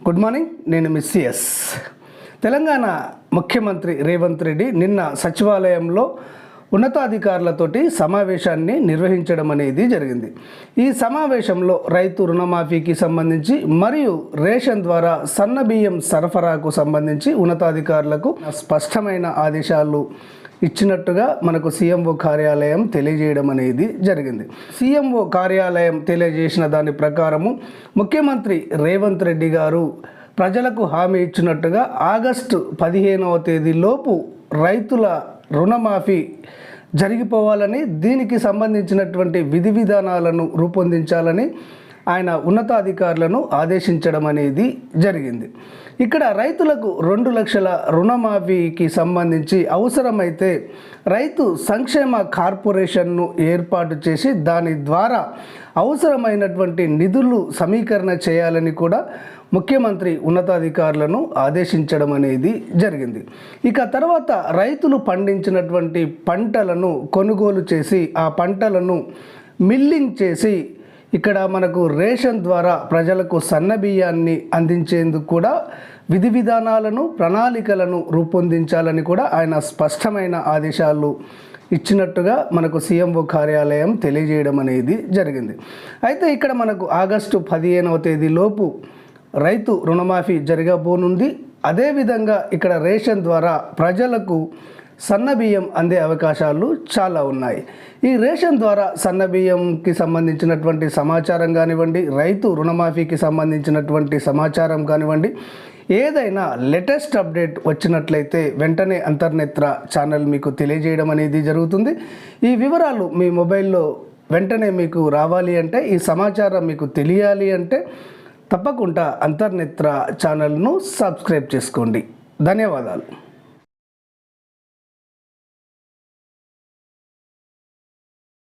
Good morning నేను miss CS Telangana ముఖ్యమంత్రి రేవంత్ రెడ్డి నిన్న సచివాలయంలో ఉన్నతాధికారులతోటి సమావేశాన్ని నిర్వహించడం అనేది జరిగింది. ఈ సమావేశంలో రైతు రుణమాఫీకి సంబంధించి మరియు రేషన్ ద్వారా సన్న బియ్యం సరఫరాకు సంబంధించి ఉన్నతాధికారులకు స్పష్టమైన ఆదేశాలు ఇచ్చినట్టుగా మనకు సీఎంఓ కార్యాలయం తెలియజేయడం అనేది జరిగింది. సీఎంఓ కార్యాలయం తెలియజేసిన దాని ప్రకారము ముఖ్యమంత్రి రేవంత్ రెడ్డి గారు ప్రజలకు హామీ ఇచ్చినట్టుగా ఆగస్టు పదిహేనవ తేదీలోపు రైతుల రుణమాఫీ జరిగిపోవాలని దీనికి సంబంధించినటువంటి విధి విధానాలను రూపొందించాలని ఆయన ఉన్నతాధికారులను ఆదేశించడం అనేది జరిగింది. ఇక్కడ రైతులకు రెండు లక్షల రుణమాఫీకి సంబంధించి అవసరమైతే రైతు సంక్షేమ కార్పొరేషన్ను ఏర్పాటు చేసి దాని ద్వారా అవసరమైనటువంటి నిధులు సమీకరణ చేయాలని కూడా ముఖ్యమంత్రి ఉన్నతాధికారులను ఆదేశించడం అనేది జరిగింది. ఇక తర్వాత రైతులు పండించినటువంటి పంటలను కొనుగోలు చేసి ఆ పంటలను మిల్లింగ్ చేసి ఇక్కడ మనకు రేషన్ ద్వారా ప్రజలకు సన్న బియ్యాన్ని అందించేందుకు కూడా విధి విధానాలను ప్రణాళికలను రూపొందించాలని కూడా ఆయన స్పష్టమైన ఆదేశాలు ఇచ్చినట్టుగా మనకు సీఎంఓ కార్యాలయం తెలియజేయడం అనేది జరిగింది. అయితే ఇక్కడ మనకు ఆగస్టు పదిహేనవ తేదీలోపు రైతు రుణమాఫీ జరగబోనుంది. అదేవిధంగా ఇక్కడ రేషన్ ద్వారా ప్రజలకు సన్న బియ్యం అందే అవకాశాలు చాలా ఉన్నాయి. ఈ రేషన్ ద్వారా సన్న బియ్యంకి సంబంధించినటువంటి సమాచారం కానివ్వండి రైతు రుణమాఫీకి సంబంధించినటువంటి సమాచారం కానివ్వండి ఏదైనా లేటెస్ట్ అప్డేట్ వచ్చినట్లయితే వెంటనే అంతర్నేత్ర ఛానల్ మీకు తెలియజేయడం అనేది జరుగుతుంది. ఈ వివరాలు మీ మొబైల్లో వెంటనే మీకు రావాలి అంటే ఈ సమాచారం మీకు తెలియాలి అంటే తప్పకుండా అంతర్నేత్ర ఛానల్ను సబ్స్క్రైబ్ చేసుకోండి. ధన్యవాదాలు.